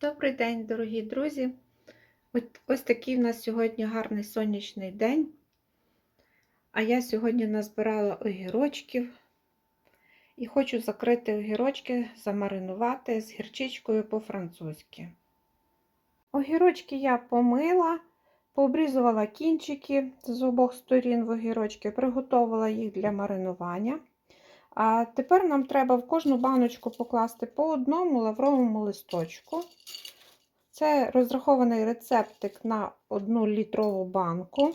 Добрий день, дорогі друзі! Ось такий в нас сьогодні гарний сонячний день. А я сьогодні назбирала огірочків і хочу закрити огірочки, замаринувати з гірчичкою по-французьки. Огірочки я помила, пообрізувала кінчики з обох сторін в огірочки, приготувала їх для маринування. А тепер нам треба в кожну баночку покласти по одному лавровому листочку. Це розрахований рецептик на 1 літрову банку.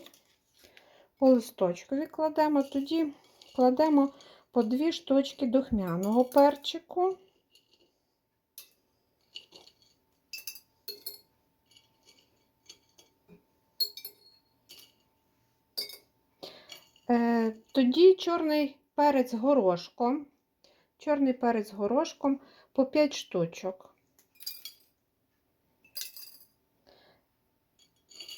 По листочкові кладемо, тоді кладемо по 2 штучки духмяного перчику. Е, Тоді чорний перець горошком. Чорний перець горошком по 5 штучок.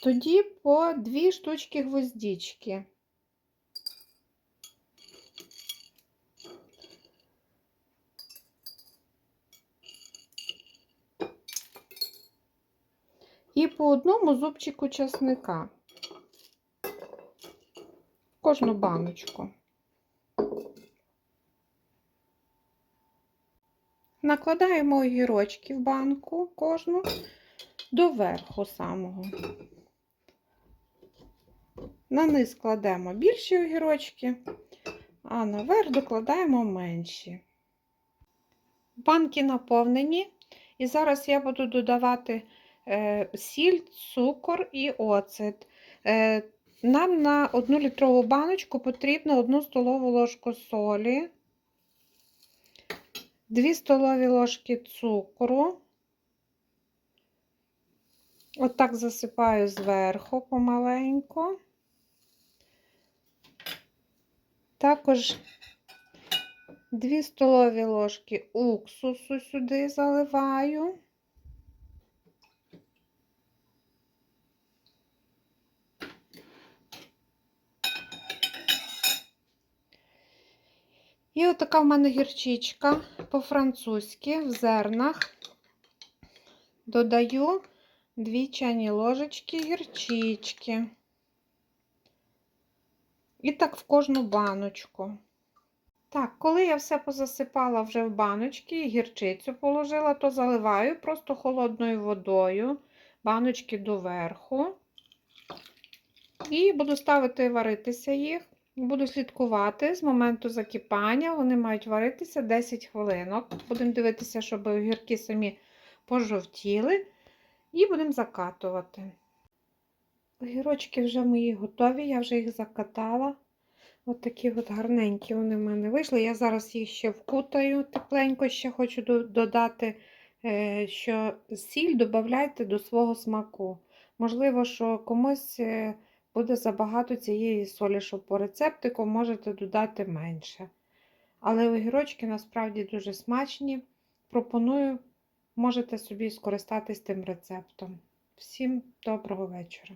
Тоді по 2 штучки гвоздички. І по одному зубчику чесника. В кожну баночку. Накладаємо огірочки в банку кожну до верху самого. На низ кладемо більші огірочки, а наверх докладаємо менші. Банки наповнені, і зараз я буду додавати е, сіль, цукор і оцет. Е, нам на 1 літрову баночку потрібно 1 столову ложку солі, 2 столові ложки цукру. Отак засипаю зверху помаленьку. Також 2 столові ложки уксусу сюди заливаю. І отака в мене гірчичка по-французьки в зернах. Додаю 2 чайні ложечки гірчички. І так в кожну баночку. Так, коли я все позасипала вже в баночки і гірчицю положила, то заливаю просто холодною водою баночки доверху. І буду ставити варитися їх. Буду слідкувати з моменту закипання. Вони мають варитися 10 хвилинок. Будемо дивитися, щоб огірки самі пожовтіли. І будемо закатувати. Огірочки вже мої готові, я вже їх закатала. От такі от гарненькі вони в мене вийшли. Я зараз їх ще вкутаю тепленько, ще хочу додати, е, що сіль додавайте до свого смаку. Можливо, що комусь е, буде забагато цієї солі, що по рецептику можете додати менше. Але огірочки насправді дуже смачні. Пропоную, можете собі скористатись тим рецептом. Всім доброго вечора!